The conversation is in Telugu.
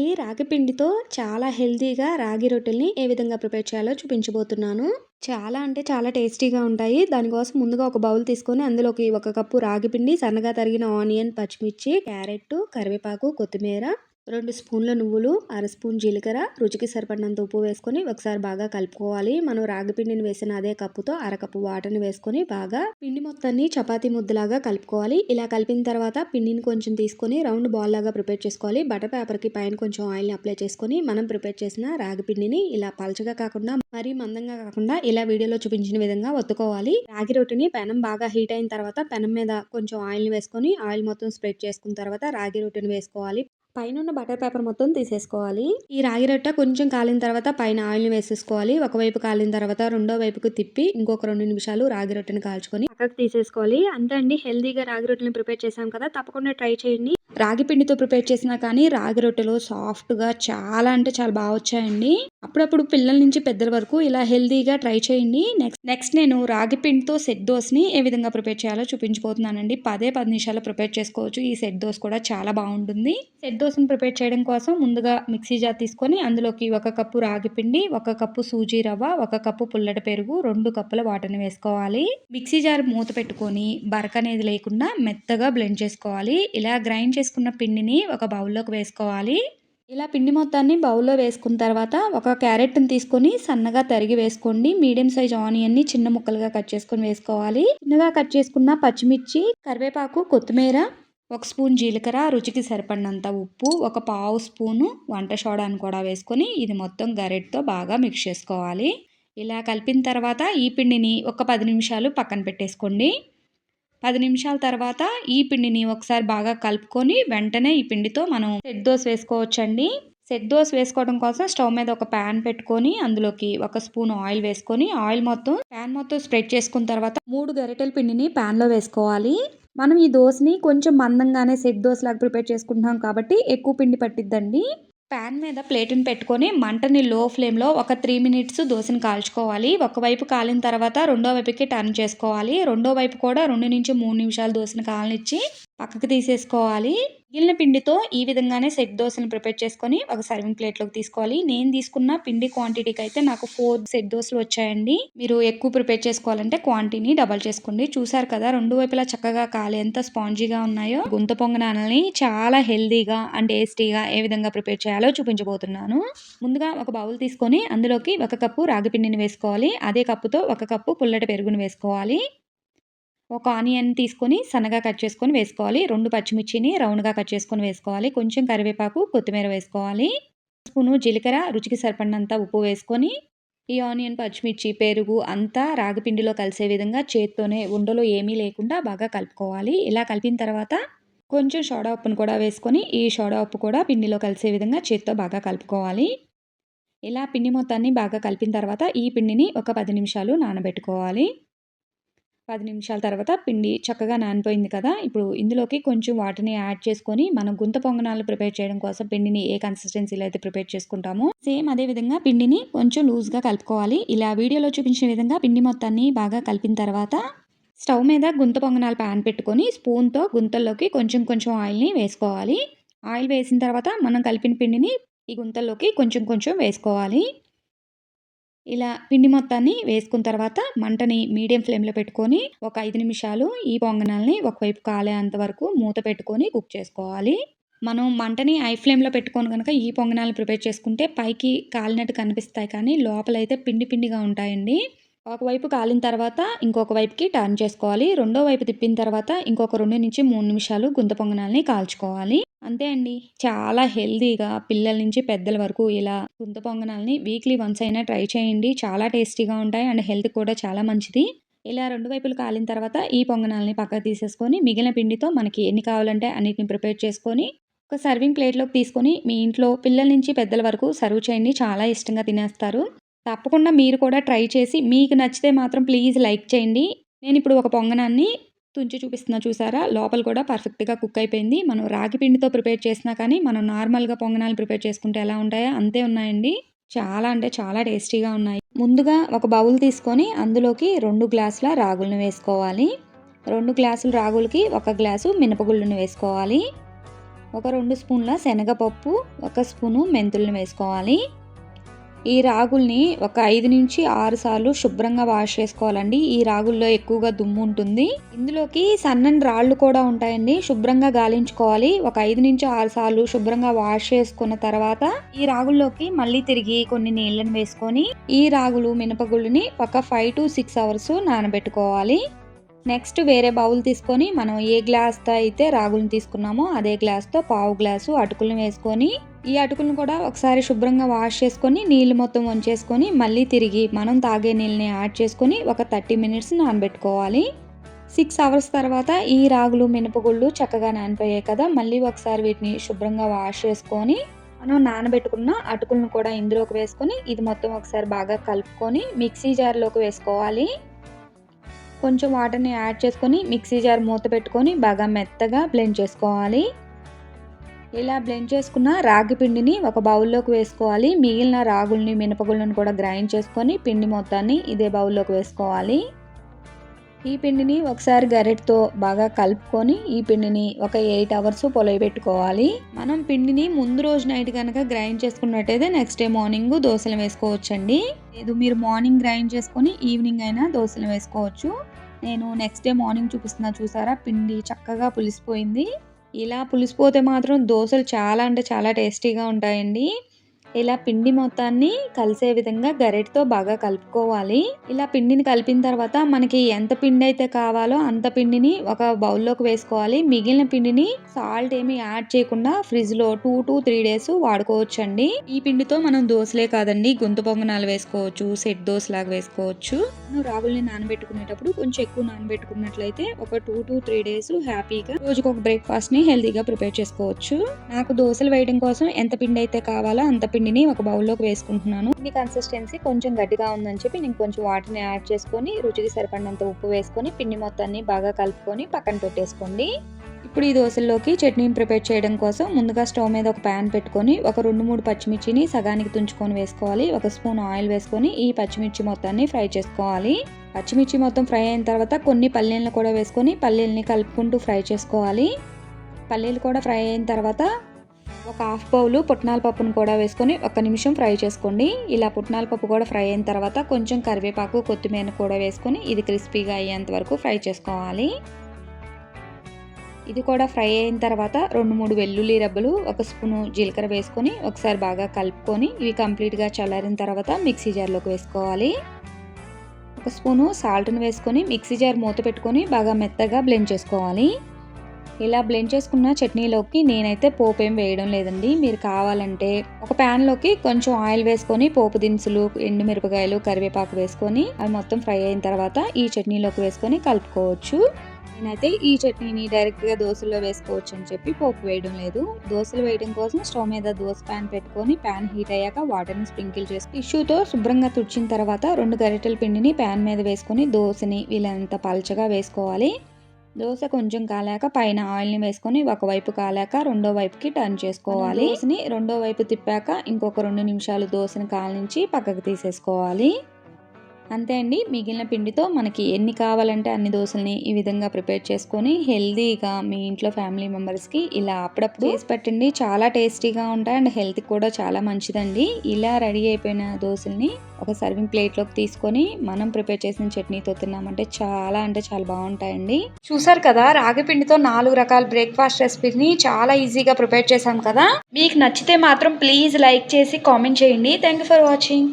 అండి రాగి పిండితో చాలా హెల్తీగా రాగి రొట్టెల్ని ఏ విధంగా ప్రిపేర్ చేయాలో చూపించబోతున్నాను. చాలా అంటే చాలా టేస్టీగా ఉంటాయి. దానికోసం ముందుగా ఒక బౌల్ తీసుకొని అందులోకి ఒక కప్పు రాగి పిండి సన్నగా తరిగిన ఆనియన్ పచ్చిమిర్చి క్యారెట్ కరివేపాకు కొత్తిమీర రెండు స్పూన్ల నువ్వులు అర స్పూన్ జీలకర్ర రుచికి సరిపడినంత ఉప్పు వేసుకొని ఒకసారి బాగా కలుపుకోవాలి. మనం రాగి పిండిని వేసిన అదే కప్పుతో అరకప్పు వాటర్ని వేసుకొని బాగా పిండి మొత్తాన్ని చపాతీ ముద్దలాగా కలుపుకోవాలి. ఇలా కలిపిన తర్వాత పిండిని కొంచెం తీసుకొని రౌండ్ బాల్ లాగా ప్రిపేర్ చేసుకోవాలి. బటర్ పేపర్కి పైన కొంచెం ఆయిల్ని అప్లై చేసుకొని మనం ప్రిపేర్ చేసిన రాగి పిండిని ఇలా పలచగా కాకుండా మరీ మందంగా కాకుండా ఇలా వీడియోలో చూపించిన విధంగా ఒత్తుకోవాలి. రాగి రొట్టెని పెనం బాగా హీట్ అయిన తర్వాత పెనం మీద కొంచెం ఆయిల్ని వేసుకొని ఆయిల్ మొత్తం స్ప్రెడ్ చేసుకున్న తర్వాత రాగి రొట్టెని వేసుకోవాలి. పైన బటర్ పేపర్ మొత్తం తీసేసుకోవాలి. ఈ రాగి రొట్టె కొంచెం కాలిన తర్వాత పైన ఆయిల్ని వేసేసుకోవాలి. ఒకవైపు కాలిన తర్వాత రెండో వైపుకు తిప్పి ఇంకొక రెండు నిమిషాలు రాగి రొట్టెని కాల్చుకొని పక్కకు తీసేసుకోవాలి. అంతే అండి హెల్దీగా రాగి రొట్టెలను ప్రిపేర్ చేసాం కదా తప్పకుండా ట్రై చేయండి. రాగి పిండితో ప్రిపేర్ చేసినా కానీ రాగి రొట్టెలు సాఫ్ట్గా చాలా అంటే చాలా బాగా వచ్చాయండి. అప్పుడప్పుడు పిల్లల నుంచి పెద్దల వరకు ఇలా హెల్దీగా ట్రై చేయండి. నెక్స్ట్ నెక్స్ట్ నేను రాగి పిండితో సెట్ దోస్ని ఏ విధంగా ప్రిపేర్ చేయాలో చూపించిపోతున్నానండి పదే పది నిమిషాలు ప్రిపేర్ చేసుకోవచ్చు. ఈ సెట్ దోస్ కూడా చాలా బాగుంటుంది. సెట్ దోస్ని ప్రిపేర్ చేయడం కోసం ముందుగా మిక్సీ జార్ తీసుకొని అందులోకి ఒక కప్పు రాగి పిండి ఒక కప్పు సూజీ రవ్వ ఒక కప్పు పుల్లటి పెరుగు రెండు కప్పుల వాటర్ని వేసుకోవాలి. మిక్సీ జార్ మూత పెట్టుకొని బరక అనేది లేకుండా మెత్తగా బ్లెండ్ చేసుకోవాలి. ఇలా గ్రైండ్ చేసుకున్న పిండిని ఒక బౌల్లోకి వేసుకోవాలి. ఇలా పిండి మొత్తాన్ని బౌల్లో వేసుకున్న తర్వాత ఒక క్యారెట్ని తీసుకొని సన్నగా తరిగి వేసుకోండి. మీడియం సైజ్ ఆనియన్ని చిన్న ముక్కలుగా కట్ చేసుకొని వేసుకోవాలి. చిన్నగా కట్ చేసుకున్న పచ్చిమిర్చి కరివేపాకు కొత్తిమీర ఒక స్పూన్ జీలకర్ర రుచికి సరిపడినంత ఉప్పు ఒక పావు స్పూను వంట సోడాను కూడా వేసుకొని ఇది మొత్తం గరెట్తో బాగా మిక్స్ చేసుకోవాలి. ఇలా కలిపిన తర్వాత ఈ పిండిని ఒక పది నిమిషాలు పక్కన పెట్టేసుకోండి. పది నిమిషాల తర్వాత ఈ పిండిని ఒకసారి బాగా కలుపుకొని వెంటనే ఈ పిండితో మనం సెట్ దోశ వేసుకోవచ్చండి. సెట్ దోశ వేసుకోవడం కోసం స్టవ్ మీద ఒక ప్యాన్ పెట్టుకొని అందులోకి ఒక స్పూన్ ఆయిల్ వేసుకొని ఆయిల్ మొత్తం ప్యాన్ మొత్తం స్ప్రెడ్ చేసుకున్న తర్వాత మూడు గరిటెల పిండిని ప్యాన్లో వేసుకోవాలి. మనం ఈ దోశని కొంచెం మందంగానే సెట్ దోశ లాగా ప్రిపేర్ చేసుకుంటున్నాం కాబట్టి ఎక్కువ పిండి పట్టిద్దండి. ప్యాన్ మీద ప్లేట్ని పెట్టుకొని మంటని లో ఫ్లేమ్లో ఒక త్రీ మినిట్స్ దోశని కాల్చుకోవాలి. ఒకవైపు కాలిన తర్వాత రెండో వైపుకి టర్న్ చేసుకోవాలి. రెండో వైపు కూడా రెండు నుంచి మూడు నిమిషాలు దోశని కాలనిచ్చి పక్కకు తీసేసుకోవాలి. మిగిలిన పిండితో ఈ విధంగానే సెట్ దోశను ప్రిపేర్ చేసుకొని ఒక సర్వింగ్ ప్లేట్లోకి తీసుకోవాలి. నేను తీసుకున్న పిండి క్వాంటిటీకి అయితే నాకు ఫోర్ సెట్ దోశలు వచ్చాయండి. మీరు ఎక్కువ ప్రిపేర్ చేసుకోవాలంటే క్వాంటిటీని డబల్ చేసుకోండి. చూసారు కదా రెండు వైపులా చక్కగా కాలి ఎంత స్పాంజీగా ఉన్నాయో. గుంత పొంగనాలని చాలా హెల్దీగా అండ్ టేస్టీగా ఏ విధంగా ప్రిపేర్ చేయాలో చూపించబోతున్నాను. ముందుగా ఒక బౌల్ తీసుకొని అందులోకి ఒక కప్పు రాగి పిండిని వేసుకోవాలి. అదే కప్పుతో ఒక కప్పు పుల్లటి పెరుగును వేసుకోవాలి. ఒక ఆనియన్ తీసుకొని సన్నగా కట్ చేసుకొని వేసుకోవాలి. రెండు పచ్చిమిర్చిని రౌండ్గా కట్ చేసుకొని వేసుకోవాలి. కొంచెం కరివేపాకు కొత్తిమీర వేసుకోవాలి. స్పూను జీలకర్ర రుచికి సరిపడినంత ఉప్పు వేసుకొని ఈ ఆనియన్ పచ్చిమిర్చి పెరుగు అంతా రాగిపిండిలో కలిసే విధంగా చేత్తోనే ఉండలో ఏమీ లేకుండా బాగా కలుపుకోవాలి. ఇలా కలిపిన తర్వాత కొంచెం సోడా ఉప్పును కూడా వేసుకొని ఈ సోడా ఉప్పు కూడా పిండిలో కలిసే విధంగా చేత్తో బాగా కలుపుకోవాలి. ఇలా పిండి మొత్తాన్ని బాగా కలిపిన తర్వాత ఈ పిండిని ఒక పది నిమిషాలు నానబెట్టుకోవాలి. పది నిమిషాల తర్వాత పిండి చక్కగా నానిపోయింది కదా. ఇప్పుడు ఇందులోకి కొంచెం వాటిని యాడ్ చేసుకొని మనం గుంత పొంగనాలు ప్రిపేర్ చేయడం కోసం పిండిని ఏ కన్సిస్టెన్సీలో అయితే ప్రిపేర్ చేసుకుంటామో సేమ్ అదే విధంగా పిండిని కొంచెం లూజ్గా కలుపుకోవాలి. ఇలా వీడియోలో చూపించిన విధంగా పిండి మొత్తాన్ని బాగా కలిపిన తర్వాత స్టవ్ మీద గుంత పొంగనాలు ప్యాన్ పెట్టుకొని స్పూన్తో గుంతల్లోకి కొంచెం కొంచెం ఆయిల్ని వేసుకోవాలి. ఆయిల్ వేసిన తర్వాత మనం కలిపిన పిండిని ఈ గుంతల్లోకి కొంచెం కొంచెం వేసుకోవాలి. ఇలా పిండి మొత్తాన్ని వేసుకున్న తర్వాత మంటని మీడియం ఫ్లేమ్లో పెట్టుకొని ఒక ఐదు నిమిషాలు ఈ పొంగనాల్ని ఒకవైపు కాలేంత వరకు మూత పెట్టుకొని కుక్ చేసుకోవాలి. మనం మంటని ఐ ఫ్లేమ్లో పెట్టుకొని కనుక ఈ పొంగనాలు ప్రిపేర్ చేసుకుంటే పైకి కాలినట్టు కనిపిస్తాయి కానీ లోపలైతే పిండి పిండిగా ఉంటాయండి. ఒకవైపు కాలిన తర్వాత ఇంకొక వైపుకి టర్న్ చేసుకోవాలి. రెండో వైపు తిప్పిన తర్వాత ఇంకొక రెండు నుంచి మూడు నిమిషాలు గుంత పొంగనాలని కాల్చుకోవాలి. అంతే అండి. చాలా హెల్దీగా పిల్లల నుంచి పెద్దల వరకు ఇలా గుంత పొంగనాలని వీక్లీ వన్స్ అయినా ట్రై చేయండి. చాలా టేస్టీగా ఉంటాయి అండ్ హెల్త్ కూడా చాలా మంచిది. ఇలా రెండు వైపులు కాలిన తర్వాత ఈ పొంగనాలని పక్కకు తీసేసుకొని మిగిలిన పిండితో మనకి ఎన్ని కావాలంటే అన్నిటిని ప్రిపేర్ చేసుకొని ఒక సర్వింగ్ ప్లేట్లోకి తీసుకొని మీ ఇంట్లో పిల్లల నుంచి పెద్దల వరకు సర్వ్ చేయండి. చాలా ఇష్టంగా తినేస్తారు. తప్పకుండా మీరు కూడా ట్రై చేసి మీకు నచ్చితే మాత్రం ప్లీజ్ లైక్ చేయండి. నేను ఇప్పుడు ఒక పొంగనాన్ని తుంచి చూపిస్తున్నా చూసారా? లోపల కూడా పర్ఫెక్ట్గా కుక్ అయిపోయింది. మనం రాగి పిండితో ప్రిపేర్ చేసినా కానీ మనం నార్మల్గా పొంగనాలు ప్రిపేర్ చేసుకుంటే ఎలా ఉంటాయో అంతే ఉన్నాయండి. చాలా అంటే చాలా టేస్టీగా ఉన్నాయి. ముందుగా ఒక బౌల్ తీసుకొని అందులోకి రెండు గ్లాసుల రాగులను వేసుకోవాలి. రెండు గ్లాసుల రాగులకి ఒక గ్లాసు మినపగుళ్ళను వేసుకోవాలి. ఒక రెండు స్పూన్ల శనగపప్పు ఒక స్పూను మెంతులను వేసుకోవాలి. ఈ రాగుల్ని ఒక ఐదు నుంచి ఆరు సార్లు శుభ్రంగా వాష్ చేసుకోవాలండి. ఈ రాగుల్లో ఎక్కువగా దుమ్ము ఉంటుంది. ఇందులోకి సన్నని రాళ్ళు కూడా ఉంటాయండి. శుభ్రంగా గాలించుకోవాలి. ఒక ఐదు నుంచి ఆరు సార్లు శుభ్రంగా వాష్ చేసుకున్న తర్వాత ఈ రాగుల్లోకి మళ్ళీ తిరిగి కొన్ని నీళ్ళని వేసుకొని ఈ రాగులు మినపగుళ్ళని ఒక ఫైవ్ టు సిక్స్ అవర్స్ నానబెట్టుకోవాలి. నెక్స్ట్ వేరే బౌల్ తీసుకొని మనం ఏ గ్లాస్తో అయితే రాగులను తీసుకున్నామో అదే గ్లాస్తో పావు గ్లాసు అటుకులను వేసుకొని ఈ అటుకులను కూడా ఒకసారి శుభ్రంగా వాష్ చేసుకొని నీళ్ళు మొత్తం వంచేసుకొని మళ్ళీ తిరిగి మనం తాగే నీళ్ళని యాడ్ చేసుకొని ఒక థర్టీ మినిట్స్ నానబెట్టుకోవాలి. సిక్స్ అవర్స్ తర్వాత ఈ రాగులు మినపగుళ్ళు చక్కగా నానిపోయాయి కదా మళ్ళీ ఒకసారి వీటిని శుభ్రంగా వాష్ చేసుకొని మనం నానబెట్టుకున్న అటుకులను కూడా ఇందులోకి వేసుకొని ఇది మొత్తం ఒకసారి బాగా కలుపుకొని మిక్సీ జార్లోకి వేసుకోవాలి. కొంచెం వాటర్ని యాడ్ చేసుకొని మిక్సీ జార్ మూత పెట్టుకొని బాగా మెత్తగా బ్లెండ్ చేసుకోవాలి. ఇలా బ్లెండ్ చేసుకున్న రాగి పిండిని ఒక బౌల్లోకి వేసుకోవాలి. మిగిలిన రాగుల్ని మినపగుళ్ళని కూడా గ్రైండ్ చేసుకొని పిండి మొత్తాన్ని ఇదే బౌల్లోకి వేసుకోవాలి. ఈ పిండిని ఒకసారి గరిటతో బాగా కలుపుకొని ఈ పిండిని ఒక ఎయిట్ అవర్స్ పొలవి పెట్టుకోవాలి. మనం పిండిని ముందు రోజు నైట్ కనుక గ్రైండ్ చేసుకున్నట్టయితే నెక్స్ట్ డే మార్నింగ్ దోశలు వేసుకోవచ్చండి. లేదు మీరు మార్నింగ్ గ్రైండ్ చేసుకొని ఈవినింగ్ అయినా దోశలు వేసుకోవచ్చు. నేను నెక్స్ట్ డే మార్నింగ్ చూపిస్తున్నా చూసారా? పిండి చక్కగా పులిసిపోయింది. ఇలా పులిసిపోతే మాత్రం దోశలు చాలా అంటే చాలా టేస్టీగా ఉంటాయండి. ఇలా పిండి మొత్తాన్ని కలిసే విధంగా గరిటతో బాగా కలుపుకోవాలి. ఇలా పిండిని కలిపిన తర్వాత మనకి ఎంత పిండి అయితే కావాలో అంత పిండిని ఒక బౌల్లోకి వేసుకోవాలి. మిగిలిన పిండిని సాల్ట్ ఏమి యాడ్ చేయకుండా ఫ్రిడ్జ్లో టూ టు త్రీ డేస్ వాడుకోవచ్చు ఈ పిండితో మనం దోశలే కాదండి గుంత పొంగనాలు వేసుకోవచ్చు సెట్ దోశ లాగా వేసుకోవచ్చు. మనం రాగుల్ని నానబెట్టుకునేటప్పుడు కొంచెం ఎక్కువ నానబెట్టుకున్నట్లయితే ఒక టూ టు త్రీ డేస్ హ్యాపీగా రోజుకు ఒక బ్రేక్ఫాస్ట్ని హెల్తీగా ప్రిపేర్ చేసుకోవచ్చు. నాకు దోశలు వేయడం కోసం ఎంత పిండి అయితే కావాలో అంత పిండి పిండిని ఒక బౌల్లోకి వేసుకుంటున్నాను. మీ కన్సిస్టెన్సీ కొంచెం గట్టిగా ఉందని చెప్పి నేను కొంచెం వాటిని యాడ్ చేసుకొని రుచికి సరిపడినంత ఉప్పు వేసుకొని పిండి మొత్తాన్ని బాగా కలుపుకొని పక్కన పెట్టేసుకోండి. ఇప్పుడు ఈ దోశల్లోకి చట్నీని ప్రిపేర్ చేయడం కోసం ముందుగా స్టవ్ మీద ఒక ప్యాన్ పెట్టుకొని ఒక రెండు మూడు పచ్చిమిర్చిని సగానికి తుంచుకొని వేసుకోవాలి. ఒక స్పూన్ ఆయిల్ వేసుకొని ఈ పచ్చిమిర్చి మొత్తాన్ని ఫ్రై చేసుకోవాలి. పచ్చిమిర్చి మొత్తం ఫ్రై అయిన తర్వాత కొన్ని పల్లీలను కూడా వేసుకొని పల్లీలని కలుపుకుంటూ ఫ్రై చేసుకోవాలి. పల్లీలు కూడా ఫ్రై అయిన తర్వాత ఒక హాఫ్ బౌలు పుట్నాల పప్పును కూడా వేసుకొని ఒక నిమిషం ఫ్రై చేసుకోండి. ఇలా పుట్నాల పప్పు కూడా ఫ్రై అయిన తర్వాత కొంచెం కరివేపాకు కొత్తిమీర కూడా వేసుకొని ఇది క్రిస్పీగా అయ్యేంత వరకు ఫ్రై చేసుకోవాలి. ఇది కూడా ఫ్రై అయిన తర్వాత రెండు మూడు వెల్లుల్లి రబ్బలు ఒక స్పూను జీలకర్ర వేసుకొని ఒకసారి బాగా కలుపుకొని ఇవి కంప్లీట్గా చల్లారిన తర్వాత మిక్సీ జార్లోకి వేసుకోవాలి. ఒక స్పూను సాల్ట్ని వేసుకొని మిక్సీ జార్ మూత పెట్టుకొని బాగా మెత్తగా బ్లెండ్ చేసుకోవాలి. ఇలా బ్లెండ్ చేసుకున్న చట్నీలోకి నేనైతే పోపు ఏం వేయడం లేదండి. మీరు కావాలంటే ఒక ప్యాన్లోకి కొంచెం ఆయిల్ వేసుకొని పోపు దినుసులు ఎండుమిరపకాయలు కరివేపాకు వేసుకొని అవి మొత్తం ఫ్రై అయిన తర్వాత ఈ చట్నీలోకి వేసుకొని కలుపుకోవచ్చు. నేనైతే ఈ చట్నీని డైరెక్ట్గా దోశలో వేసుకోవచ్చు అని చెప్పి పోపు వేయడం లేదు. దోశలు వేయడం కోసం స్టవ్ మీద దోశ ప్యాన్ పెట్టుకొని ప్యాన్ హీట్ అయ్యాక వాటర్ని స్ప్రింకిల్ చేసి టిష్యూతో శుభ్రంగా తుడిచిన తర్వాత రెండు గరిటెల పిండిని ప్యాన్ మీద వేసుకొని దోశని వీలంత పలచగా వేసుకోవాలి. దోశ కొంచెం కాలాక పైన ఆయిల్ని వేసుకొని ఒకవైపు కాలాక రెండో వైపుకి టర్న్ చేసుకోవాలి. దోశని రెండో వైపు తిప్పాక ఇంకొక రెండు నిమిషాలు దోశని కాలించి పక్కకు తీసేసుకోవాలి. అంతే అండి. మిగిలిన పిండితో మనకి ఎన్ని కావాలంటే అన్ని దోశల్ని ఈ విధంగా ప్రిపేర్ చేసుకొని హెల్దీగా మీ ఇంట్లో ఫ్యామిలీ మెంబర్స్కి ఇలా అప్పుడప్పుడు చేసి పెట్టండి. చాలా టేస్టీగా ఉంటాయి అండ్ హెల్త్కి కూడా చాలా మంచిదండి. ఇలా రెడీ అయిపోయిన దోశల్ని ఒక సర్వింగ్ ప్లేట్లోకి తీసుకొని మనం ప్రిపేర్ చేసిన చట్నీతో తిన్నామంటే చాలా అంటే చాలా బాగుంటాయండి. చూసారు కదా రాగి పిండితో నాలుగు రకాల బ్రేక్ఫాస్ట్ రెసిపీని చాలా ఈజీగా ప్రిపేర్ చేశాం కదా. మీకు నచ్చితే మాత్రం ప్లీజ్ లైక్ చేసి కామెంట్ చేయండి. Thank you for watching.